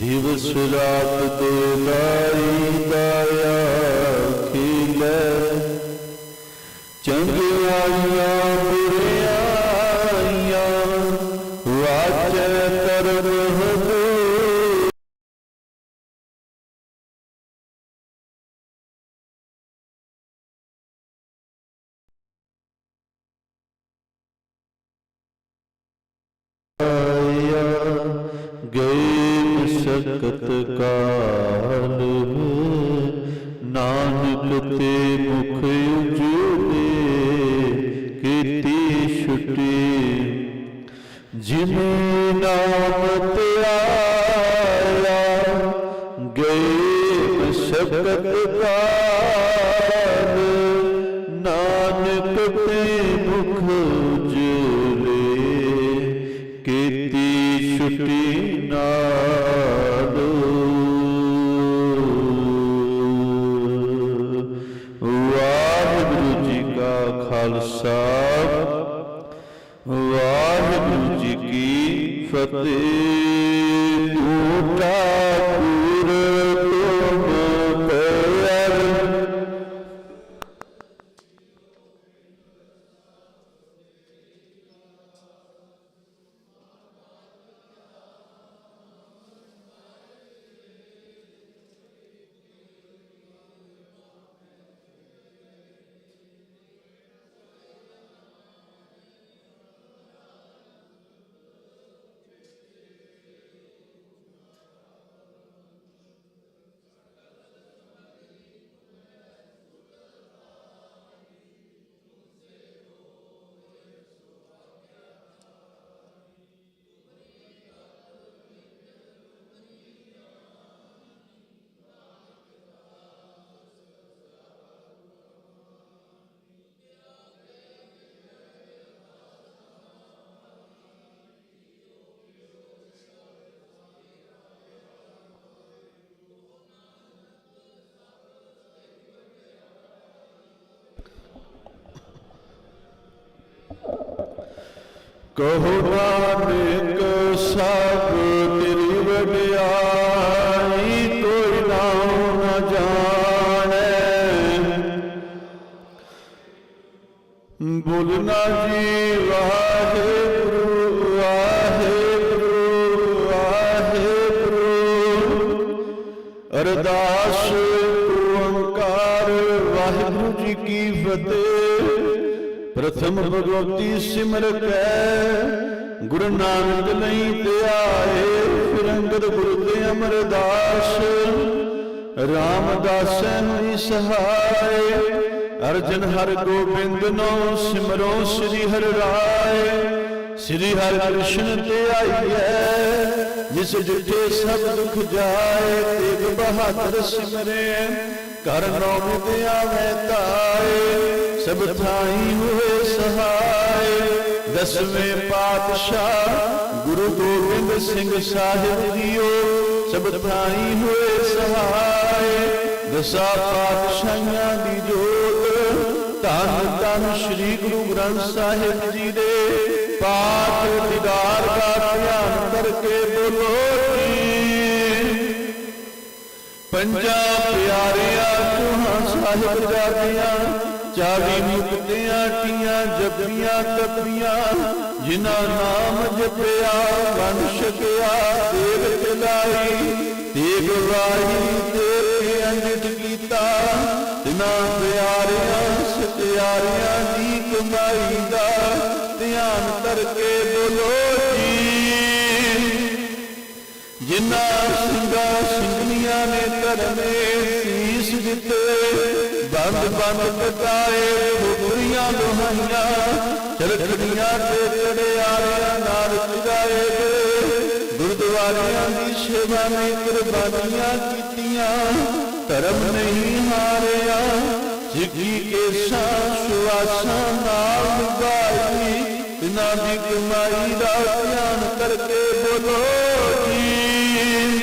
ਦਿਵਸ ਰਾਤ ਤੇ ਦਾਈ ਦਾਇਆ ਖਿਲੇ ਚੰਗਿਆਈਆਂ ਗਏ ਮਸ਼ਕਤ ਕਾਲ ਕਹੋ ਨਾਨਕ ਸਭ ਪ੍ਰਥਮ ਭਗਵਤੀ ਸਿਮਰ ਕੈ। ਗੁਰੂ ਨਾਨਕ ਲਈ ਤੇ ਆਏ ਫਿਰ ਗੁਰੂ ਤੇ ਅਮਰਦਾਸ। ਰਾਮਦਾਸੈ ਹੋਈ ਸਹਾਇ ਅਰਜਨ ਹਰ ਗੋਬਿੰਦ ਨੋ ਸਿਮਰੋ ਸ੍ਰੀ ਹਰਿ ਰਾਏ। ਸ੍ਰੀ ਹਰਿ ਕ੍ਰਿਸ਼ਨ ਤੇ ਆਈਐ ਜਿਸ ਜਿਠੇ ਸਭ ਦੁਖ ਜਾਏ, ਤੇਗ ਬਹਾਦਰ ਸਿਮਰੇ। ਕਰ ਨੋ ਵਿਦਿਆ ਮੈਂ ਤਾਏ ਸਭ ਥਾਈ ਹੋਏ ਸਹਾਇ ਦਸਵੇਂ ਪਾਤਸ਼ਾਹ ਗੁਰੂ ਗੋਬਿੰਦ ਸਿੰਘ ਸਾਹਿਬ ਜੀਓ, ਸਭ ਥਾਈ ਹੋਏ ਸਹਾਇ ਦਸਾਂ ਪਾਤਸ਼ਾਹਾਂ ਦੀ ਜੋਤ, ਧੰਨ ਧੰਨ ਸ੍ਰੀ ਗੁਰੂ ਗ੍ਰੰਥ ਸਾਹਿਬ ਜੀ ਦੇ। ਪਾਠ ਦੀਦਾਰ ਦਾ ਧਿਆਨ ਕਰਕੇ ਬੋਲੋ ਜੀ। ਪੰਜਾਂ ਪਿਆਰਿਆਂ ਤੁਹਾਂ ਸਾਹਿਬ ਜਾਦੀਆਂ ਚਾਲੀ ਮੁਕਤਿਆਂ, ਟੀਆਂ ਜਪੀਆਂ ਤਪੀਆਂ ਜਿਨ੍ਹਾਂ ਨਾਮ ਜਪਿਆ ਵੰਡ ਛਕਿਆ ਦੇਵ ਚਲਾਈ, ਤੇਗ ਵਾਹੀ ਤੇ ਅੰਜਟ ਕੀਤਾ, ਤਿਨਾਂ ਪਿਆਰਿਆਂ, ਸਤਿਆਰਿਆਂ ਦੀ ਕਮਾਈ ਦਾ ਧਿਆਨ ਕਰਕੇ ਬੋਲੋ ਜੀ। ਜਿਨ੍ਹਾਂ ਸਿੰਘਾਂ ਸਿੰਘਣੀਆਂ ਨੇ ਧਰਮੇ ਬੰਦ ਬੰਦ ਕਟਾਏ ਫੁਕਰੀਆਂ ਲੋਹਾਈਆਂ ਚਰਖੜੀਆਂ ਤੇ ਚੜਿਆਰਿਆਂ ਨਾਲ ਚਗਾਏ ਗੁਰਦੁਆਰਿਆਂ ਦੀ ਸੇਵਾ ਨੇ ਕੁਰਬਾਨੀਆਂ ਕੀਤੀਆਂ, ਧਰਮ ਨਹੀਂ ਹਾਰਿਆ। ਸਿੱਖੀ ਕੇ ਸੁਆਸਾਂ ਨਾਲ ਨਿਭਾਈ ਤਿਨਾਂ ਦੀ ਕਮਾਈ ਦਾ ਧਿਆਨ ਕਰਕੇ ਬੋਲੋ ਜੀ।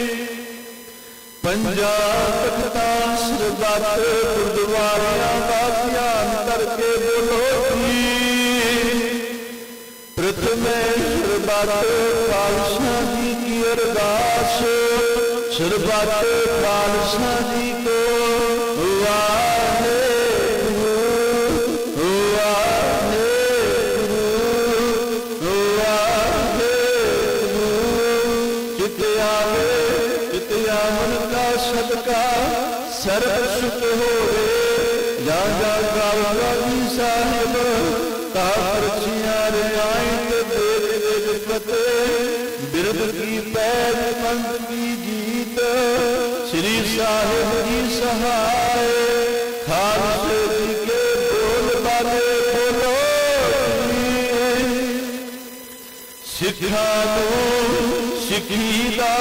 ਪੰਜਾ ਤਖਤਾਂ ਸਰਬੱਤ ਪ੍ਰਥਮੇ ਸਰਬੱਤ ਜੀ ਕੀ ਅਰਦਾਸ ਸਰਬੱਤ ਖਾਲਸਾ ਜੀ ਬਿਰਦ ਕੀ ਪੈਜ ਪੰਥ ਜੀਤ ਸ੍ਰੀ ਸਾਹਿਬ ਜੀ ਸਹਾਏ। ਖਾਲਸੇ ਜੀ ਕੇ ਬੋਲ ਬਾਲੇ ਬੋਲੋ। ਸਿੱਖਾਂ ਨੂੰ ਸਿੱਖੀ ਦਾ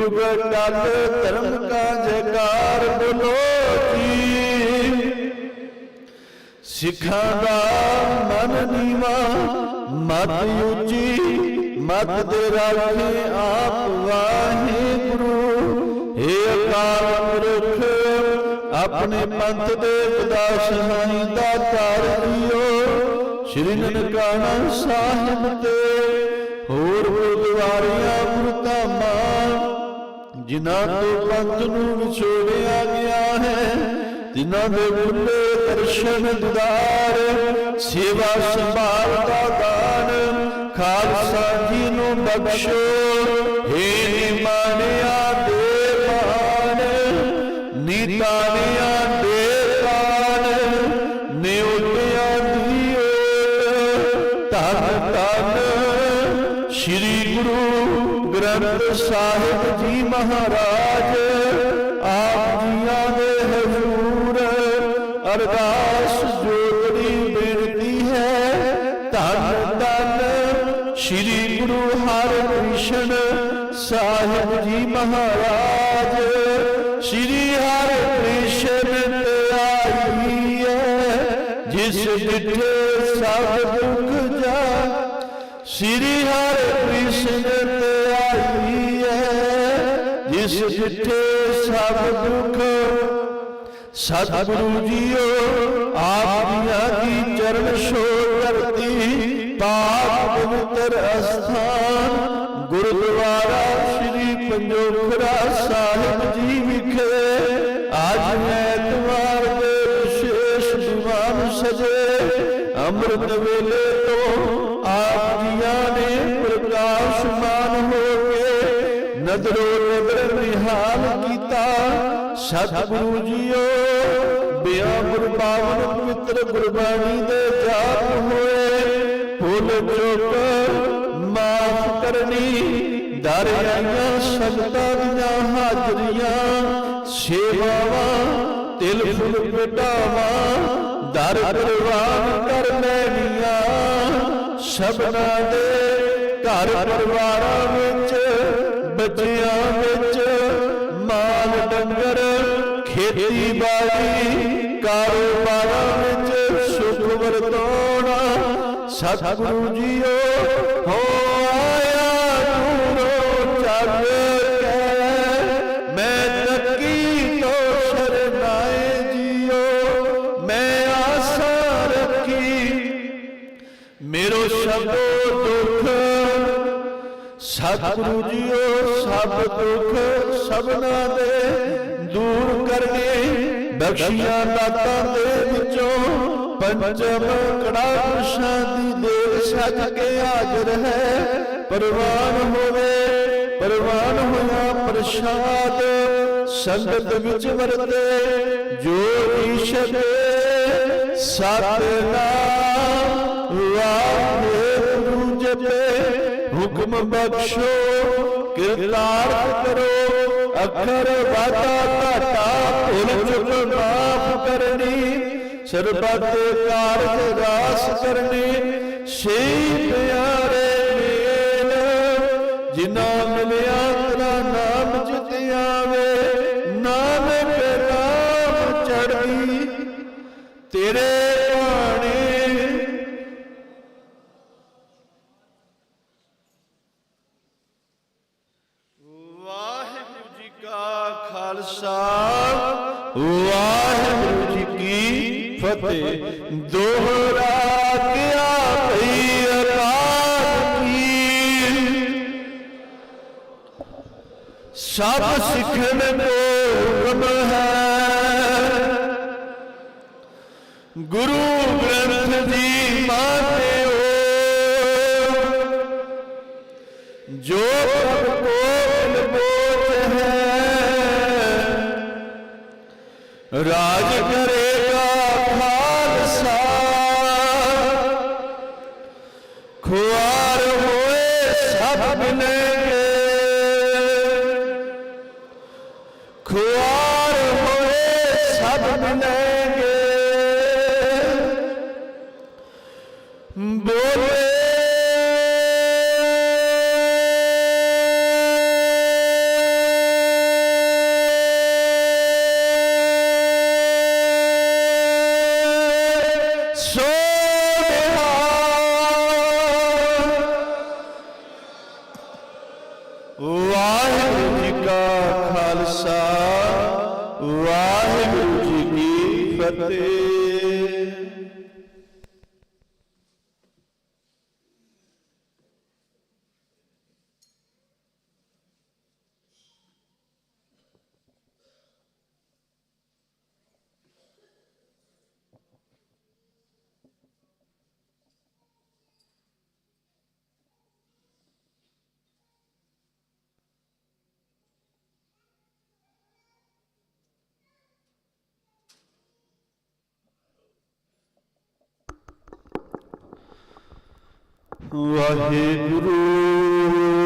ਜੁਗ ਟਲ ਧਰਮ ਕਾ ਜੈਕਾਰ ਬੋਲੋ ਜੀ ਸਿੱਖਾਂ ਦਾ ਮਨ ਨੀਵਾ, ਮਤ ਉੱਚੀ, ਮਤ ਦੇ ਰਾਖੇ ਆਪ ਵਾਹਿਗੁਰੂ ਏ ਅਕਾਲ ਪੁਰਖ, ਆਪਣੇ ਪੰਥ ਦੇ ਵਿਦਾਸ ਹਾਈ ਦਾ ਤਾਰ ਦਿਓ। ਸ਼੍ਰੀ ਨਨਕਾਣਾ ਸਾਹਿਬ ਤੇ ਹੋਰ ਗੁਰਦੁਆਰਿਆਂ, ਗੁਰਧਾਮਾਂ ਜਿਨ੍ਹਾਂ ਦੇ ਪੰਥ ਨੂੰ ਵਿਛੋੜਿਆ ਗਿਆ ਹੈ, ਜਿਨ੍ਹਾਂ ਦੇ ਬੁੱਲੇ ਦਰਸ਼ਨ ਦਿਦਾਰ, ਸੇਵਾ ਸੰਭਾਲ ਦਾ ਦਾਨ, ਖਾਲਸਾ ਜੀ ਨੂੰ ਬਖਸ਼ੋ। ਹੇ ਨਿਮਾਨਿਆ ਦੇ ਮਾਨ ਨੀਤਾਨਿਆ ਗ੍ਰੰਥ ਸਾਹਿਬ ਜੀ ਮਹਾਰਾਜ, ਆਪ ਜੀਆਂ ਦੇ ਹਜ਼ੂਰ, ਅਰਦਾਸ ਜੋੜੀ ਬੇਨਤੀ ਹੈ, ਧੰਨ ਧੰਨ ਸ੍ਰੀ ਗੁਰੂ ਹਰਿਕ੍ਰਿਸ਼ਨ ਸਾਹਿਬ ਜੀ ਮਹਾਰਾਜ, ਸ੍ਰੀ ਹਰਿਕ੍ਰਿਸ਼ਨ ਤੇ ਆਈ ਹੈ, ਜਿਸ ਡਿਠੇ ਸਭ ਜਿੱਥੇ ਸਭ ਦੁੱਖ ਸਤਿਗੁਰੂ ਜੀਓ ਆਪ ਜੀਆਂ ਚਰਨ ਛੋੜ ਧਰਤੀ ਪਾਕ ਪਵਿੱਤਰ ਅਸਥਾਨ, ਗੁਰਦੁਆਰਾ ਸ੍ਰੀ ਪੰਜੋਖਰਾ ਸਾਹਿਬ ਜੀ ਵਿਖੇ ਅੱਜ ਐਤਵਾਰ ਦੇ ਵਿਸ਼ੇਸ਼ ਦੀਵਾਨ ਸਜੇ, ਅੰਮ੍ਰਿਤ ਵੇਲੇ ਤੋਂ ਆਪ ਜੀਆਂ ਨੇ ਪ੍ਰਕਾਸ਼ਮਾਨ ਹੋ ਨਦਰੋ ਨਦਰ ਨਿਹਾਲ ਕੀਤਾ। ਸਤਿਗੁਰੂ ਜੀਓ ਬਿਆ ਗੁਰਬਾਵਨ ਪਵਿੱਤਰ ਗੁਰਬਾਣੀ ਦੇ ਜਾਪ ਹੋਏ। ਭੁੱਲ ਚੁੱਕ, ਮਾਫ ਕਰਨੀ ਦਰ ਆਈਆਂ ਸੰਗਤਾਂ ਦੀਆਂ ਹਾਜ਼ਰੀਆਂ। ਸੇਵਾਵਾਂ, ਤਿਲ ਫੁੱਲ ਪਟਾਵਾਂ ਦਰ ਪ੍ਰਵਾਨ ਕਰ ਲੈਣੀਆਂ। ਸਭਨਾ ਦੇ ਘਰ ਪਰਿਵਾਰਾਂ ਵਿੱਚ ਬੱਚਿਆਂ ਵਿੱਚ ਮਾਲ ਡੰਗਰ ਖੇਤੀਬਾੜੀ ਕਾਰੋਬਾਰਾਂ ਵਿੱਚ ਸੁਖ ਵਰਤਾਉਣਾ। ਸਤਿਗੁਰੂ ਜੀਓ ਹੋ ਸਤਿਗੁਰੂ ਜੀਓ, ਸਭ ਦੁੱਖ ਸਭਨਾ ਦੇ ਦੂਰ ਕਰਨੇ, ਬਖਸ਼ੀਆਂ ਦਾਤਾਂ ਦੇ ਵਿੱਚੋਂ ਪੰਚਮ ਕੜਾ ਪ੍ਰਸ਼ਾਦੀ ਦੇਵ ਸਜ ਕੇ ਹਾਜ਼ਰ ਹੈ। ਪਰਵਾਨ ਹੋਵੇ, ਪਰਵਾਨ ਹੋਇਆ ਪ੍ਰਸ਼ਾਦ, ਸੰਗਤ ਵਿੱਚ ਵਰਤੇ, ਜੋ ਈਸ਼ਰ ਸਤਨਾਮ ਹੁਕਮ ਬਖਸ਼ੋ, ਕਿਰਤਾਰ ਕਰੋ, ਅੱਖਰ ਵਾਦਾ ਘਾਟਾ, ਭੁੱਲ ਚੁੱਕ ਮਾਫ ਕਰਨੀ, ਸਰਬਤ ਕਾਰਜ ਰਾਸ ਕਰਨੀ ਸੇ ਪਿਆਰੇ ਮੇਲ ਜਿਨਾ ਗੁਰੂ ਗ੍ਰੰਥ ਦੀ ਮਾਤੇ sou ਵਾਹਿਗੁਰੂ।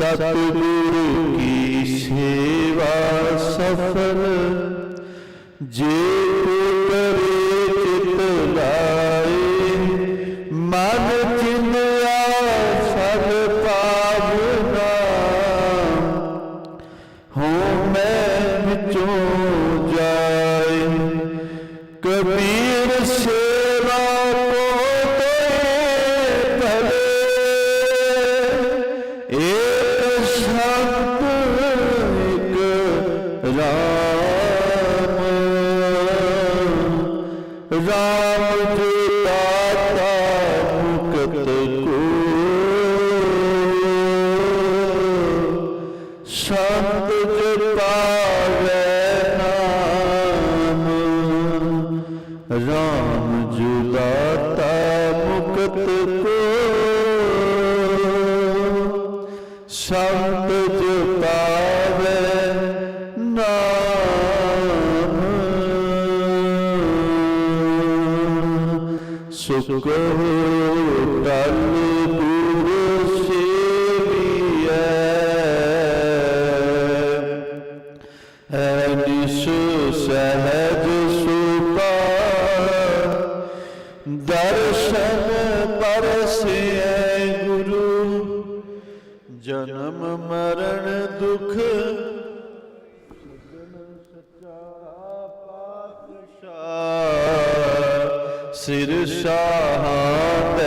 ਸਤਿਗੁਰ ਕੀ ਸੇਵਾ ਸਫਲ ਸ਼ਬਦ ਜਪਾਵੇ ਨਾਮ। ਰਾਮ ਜੁਲਾਤਾ ਮੁਕਤ ਕੋ। ਸ਼ਬਦ ਸਿਰ ਸ਼ਾਹਾਦੈ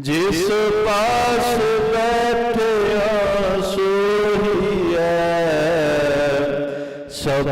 ਜਿਸ ਪਾਸ ਬੈਠਿਆ ਸੋਹੀਐ ਸਭ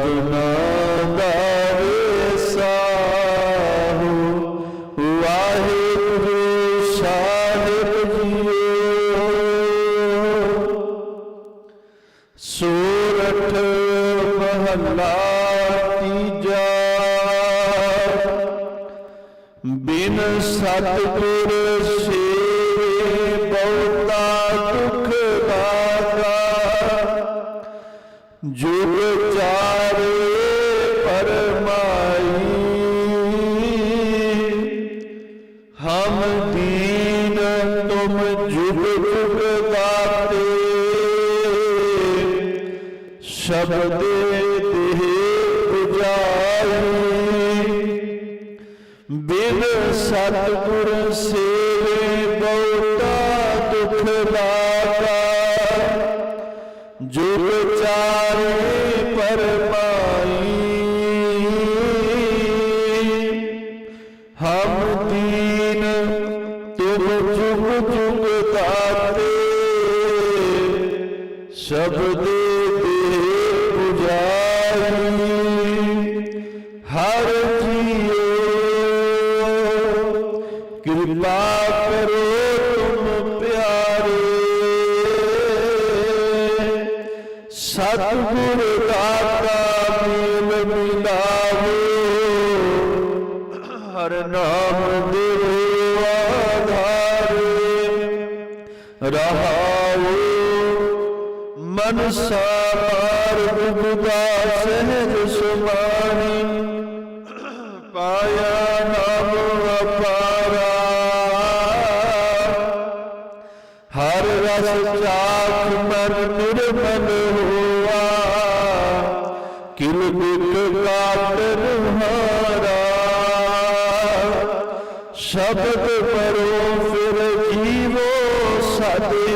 ਕਰੋ ਤੁਮ ਪਿਆਰੇ। ਸਤਿਗੁਰ ਦਾਤਾ ਮੇਲ ਮਿਲਾਵੋ। ਹਰ ਨਾਮ ਦਿਓ ਆਧਾਰੇ। ਰਹਾਉ ਮਨ ਸਾਰ ਬੁਗਾ ਸਹਿਜ ਸ਼ਬਦ ਪਰੋ ਫਿਰ ਜੀਵੋ ਸਾਦੇ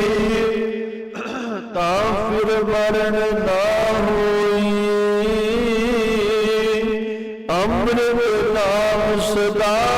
ਤਾਂ ਫਿਰ ਮਰਨ ਨਾ ਹੋਈ। ਅੰਮ੍ਰਿਤ ਨਾਮ ਸਦਾ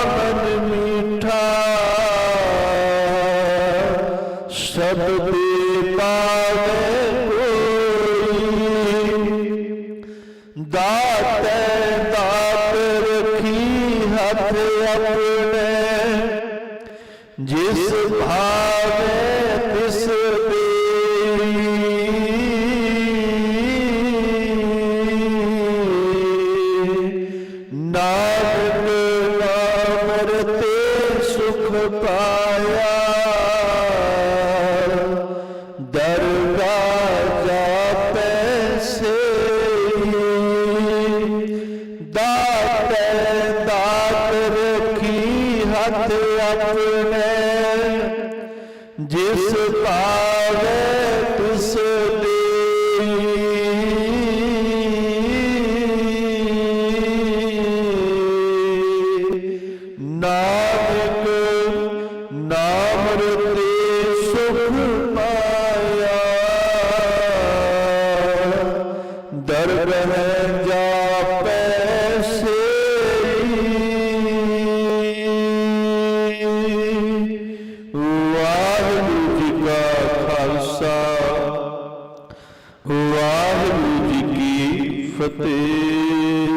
ਵਾਹਿਗੁਰੂ ਜੀ ਕੀ ਫਤਿਹ।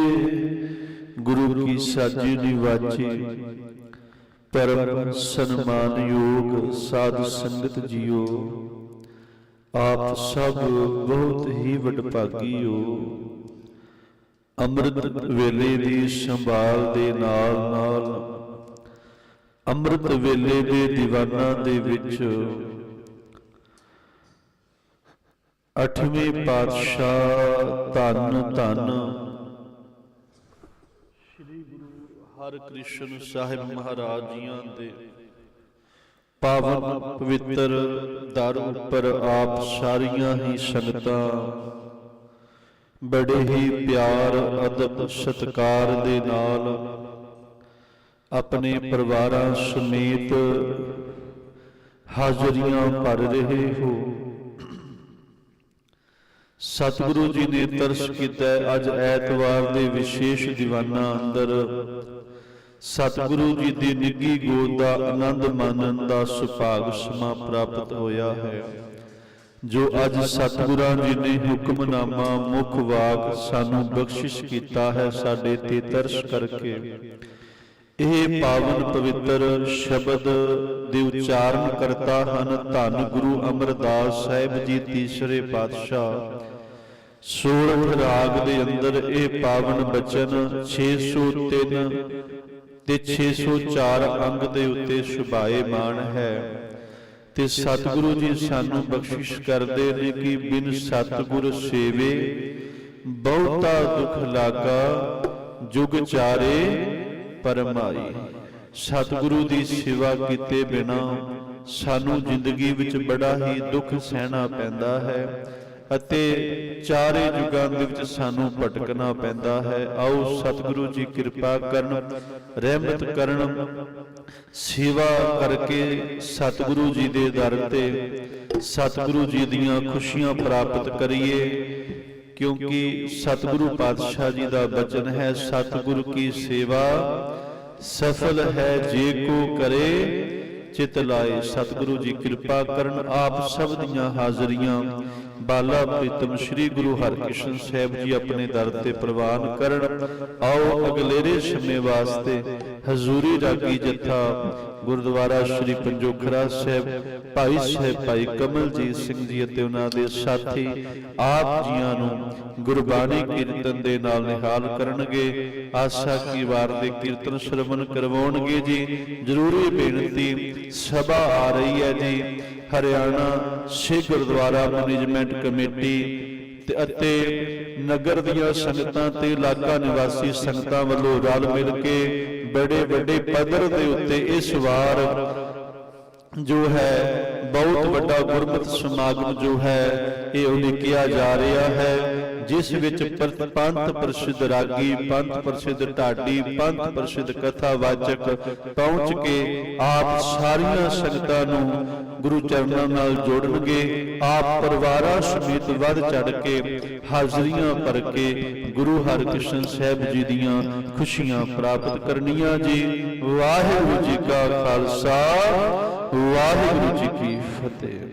ਗੁਰੂ ਕੀ ਸਾਜੀ ਨਿਵਾਚੀ ਪਰਮ ਸਨਮਾਨਯੋਗ ਸਾਧ ਸੰਗਤ ਜੀਓ। ਆਪ ਸਭ ਬਹੁਤ ਹੀ ਵਡਭਾਗੀ ਹੋ ਅੰਮ੍ਰਿਤ ਵੇਲੇ ਦੀ ਸੰਭਾਲ ਦੇ ਨਾਲ ਨਾਲ ਅੰਮ੍ਰਿਤ ਵੇਲੇ ਦੇ ਦੀਵਾਨਾਂ ਦੇ ਵਿੱਚ ਅਠਵੇਂ ਪਾਤਸ਼ਾਹ ਧੰਨ ਧੰਨ। ਸ੍ਰੀ ਗੁਰੂ ਹਰਿਕ੍ਰਿਸ਼ਨ ਸਾਹਿਬ ਮਹਾਰਾਜ ਜੀਆਂ ਦੇ ਪਾਵਨ ਪਵਿੱਤਰ ਦਰ ਉੱਪਰ ਆਪ ਸਾਰੀਆਂ ਹੀ ਸੰਗਤਾਂ ਬੜੇ ਹੀ ਪਿਆਰ ਅਦਬ ਸਤਕਾਰ ਦੇ ਨਾਲ ਆਪਣੇ ਪਰਿਵਾਰਾਂ ਸਮੇਤ ਹਾਜ਼ਰੀਆਂ ਭਰ ਰਹੇ ਹੋ। ਸਤਿਗੁਰੂ ਜੀ ਨੇ ਤਰਸ ਕੀਤਾ ਅੱਜ ਐਤਵਾਰ ਦੇ ਵਿਸ਼ੇਸ਼ ਦੀਵਾਨਾਂ ਅੰਦਰ। ਸਤਿਗੁਰੂ ਜੀ ਦੀ ਨਿੱਗੀ ਗੋਦ ਦਾ ਆਨੰਦ ਮਾਣਨ ਦਾ ਸੁਭਾਗ ਸਮਾ ਪ੍ਰਾਪਤ ਹੋਇਆ ਹੈ। ਜੋ ਅੱਜ ਸਤਿਗੁਰਾਂ ਜੀ ਨੇ ਹੁਕਮਨਾਮਾ, ਮੁਖ ਵਾਕ ਸਾਨੂੰ ਬਖਸ਼ਿਸ਼ ਕੀਤਾ ਹੈ ਸਾਡੇ ਤੇ ਤਰਸ ਕਰਕੇ। ਇਹ ਪਾਵਨ ਪਵਿੱਤਰ ਸ਼ਬਦ ਦੇ ਉਚਾਰਨ ਕਰਤਾ ਹਨ ਧੰਨ ਗੁਰੂ ਅਮਰਦਾਸ ਸਾਹਿਬ ਜੀ ਤੀਸਰੇ ਪਾਤਸ਼ਾਹ। ਸੋਰਠ ਰਾਗ ਦੇ ਅੰਦਰ ਇਹ ਪਾਵਨ ਬਚਨ 603 ਤੇ 604 ਅੰਗ ਦੇ ਉੱਤੇ ਸੁਭਾਏ ਮਾਨ ਹੈ। ਤੇ ਸਤਿਗੁਰੂ ਜੀ ਸਾਨੂੰ ਬਖਸ਼ਿਸ਼ ਕਰਦੇ ਨੇ ਕਿ ਬਿਨ ਸਤਿਗੁਰ ਸੇਵੇ ਬਹੁਤਾ ਦੁਖ ਲਾਗਾ, ਜੁਗ ਚਾਰੇ ਪਰਮਾਈ। ਸਤਿਗੁਰੂ ਦੀ ਸੇਵਾ ਕੀਤੇ ਬਿਨਾ ਸਾਨੂੰ ਜ਼ਿੰਦਗੀ ਵਿੱਚ ਬੜਾ ਹੀ ਦੁੱਖ ਸਹਿਣਾ ਪੈਂਦਾ ਹੈ। ਅਤੇ ਚਾਰੇ ਯੁਗਾਂ ਦੇ ਵਿੱਚ ਸਾਨੂੰ ਭਟਕਣਾ ਪੈਂਦਾ ਹੈ। ਆਓ ਸਤਿਗੁਰੂ ਜੀ, ਕਿਰਪਾ ਕਰਨ, ਰਹਿਮਤ ਕਰਨ, ਸੇਵਾ ਕਰਕੇ ਸਤਿਗੁਰੂ ਜੀ ਦੇ ਦਰ ਤੇ ਸਤਿਗੁਰੂ ਜੀ ਦੀਆਂ ਖੁਸ਼ੀਆਂ ਪ੍ਰਾਪਤ ਕਰੀਏ, ਕਿਉਂਕਿ ਸਤਿਗੁਰੂ ਪਾਤਸ਼ਾਹ ਜੀ ਦਾ ਬਚਨ ਹੈ, ਸਤਿਗੁਰੂ ਕੀ ਸੇਵਾ, ਸਫਲ ਹੈ ਜੇ ਕੋ ਕਰੇ ਚਿਤ ਲਾਏ। ਸਤਿਗੁਰੂ ਜੀ ਕਿਰਪਾ ਕਰਨ ਆਪ ਸਭ ਦੀਆਂ ਹਾਜ਼ਰੀਆਂ। ਬਾਲਾ ਪ੍ਰੀਤਮ ਸ੍ਰੀ ਗੁਰੂ ਹਰਕ੍ਰਿਸ਼ਨ ਸਾਹਿਬ ਜੀ ਆਪਣੇ ਦਰ ਤੇ ਪ੍ਰਵਾਨ ਕਰਨ। ਆਓ ਅਗਲੇਰੇ ਸਮੇਂ ਵਾਸਤੇ ਹਜ਼ੂਰੀ ਰਾਗੀ ਜਥਾ, ਗੁਰਦੁਆਰਾ ਸ੍ਰੀ ਪੰਜੋਖਰਾ ਸਾਹਿਬ, ਭਾਈ ਸਾਹਿਬ ਭਾਈ ਕਮਲਜੀਤ ਸਿੰਘ ਜੀ ਅਤੇ ਉਹਨਾਂ ਦੇ ਸਾਥੀ ਆਪ ਜੀਆਂ ਨੂੰ ਗੁਰਬਾਣੀ ਕੀਰਤਨ ਦੇ ਨਾਲ ਨਿਹਾਲ ਕਰਨਗੇ। ਆਸਾ ਕੀ ਵਾਰ ਦੇ ਕੀਰਤਨ ਸ਼ਰਵਨ ਕਰਵਾਉਣਗੇ ਜੀ। ਜ਼ਰੂਰੀ ਬੇਨਤੀ, ਸਭਾ ਆ ਰਹੀ ਹੈ ਜੀ। ਹਰਿਆਣਾ ਸਿੱਖ ਗੁਰਦੁਆਰਾ ਮੈਨੇਜਮੈਂਟ ਕਮੇਟੀ ਤੇ ਅਤੇ ਨਗਰ ਦੀਆਂ ਸੰਗਤਾਂ ਤੇ ਇਲਾਕਾ ਨਿਵਾਸੀ ਸੰਗਤਾਂ ਵੱਲੋਂ ਰਲ ਮਿਲ ਕੇ ਬੜੇ ਵੱਡੇ ਪੱਧਰ ਦੇ ਉੱਤੇ ਇਸ ਵਾਰ ਜੋ ਹੈ ਬਹੁਤ ਵੱਡਾ ਗੁਰਮਤਿ ਸਮਾਗਮ ਜੋ ਹੈ, ਇਹ ਉਲੀਕਿਆ ਜਾ ਰਿਹਾ ਹੈ। ਜਿਸ ਵਿੱਚ ਪੰਥ ਪ੍ਰਸਿੱਧ ਰਾਗੀ, ਪੰਥ ਪ੍ਰਸਿੱਧ ਢਾਡੀ, ਪੰਥ ਪ੍ਰਸਿੱਧ ਕਥਾ ਵਾਚਕ ਪਹੁੰਚ ਕੇ ਆਪ ਸਾਰੀਆਂ ਸੰਗਤਾਂ ਨੂੰ ਗੁਰੂ ਚਰਨਾਂ ਨਾਲ ਜੋੜਨਗੇ, ਆਪ ਪਰਿਵਾਰਾਂ ਸਮੇਤ ਵੱਧ ਚੜ ਕੇ ਹਾਜ਼ਰੀਆਂ ਭਰ ਕੇ ਗੁਰੂ ਹਰਕ੍ਰਿਸ਼ਨ ਸਾਹਿਬ ਜੀ ਦੀਆਂ ਖੁਸ਼ੀਆਂ ਪ੍ਰਾਪਤ ਕਰਨੀਆਂ ਜੀ। ਵਾਹਿਗੁਰੂ ਜੀ ਕਾ ਖਾਲਸਾ, ਵਾਹਿਗੁਰੂ ਜੀ ਕੀ ਫਤਿਹ।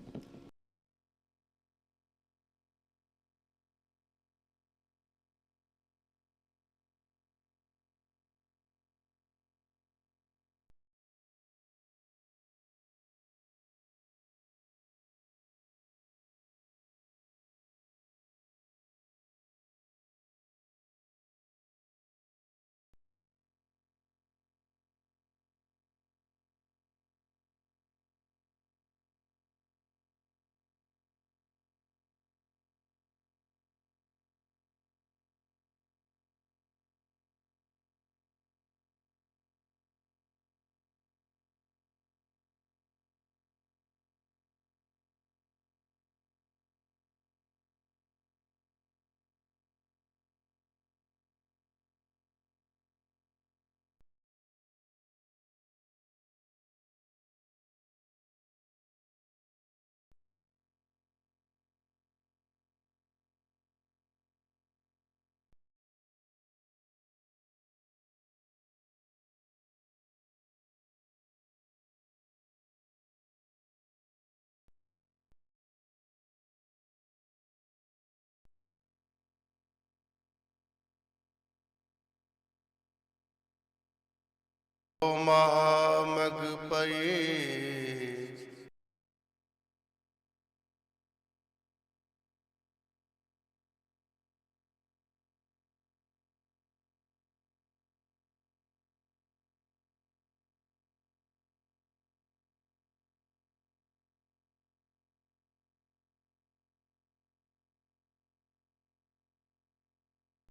ਮਹਾ ਪਈ।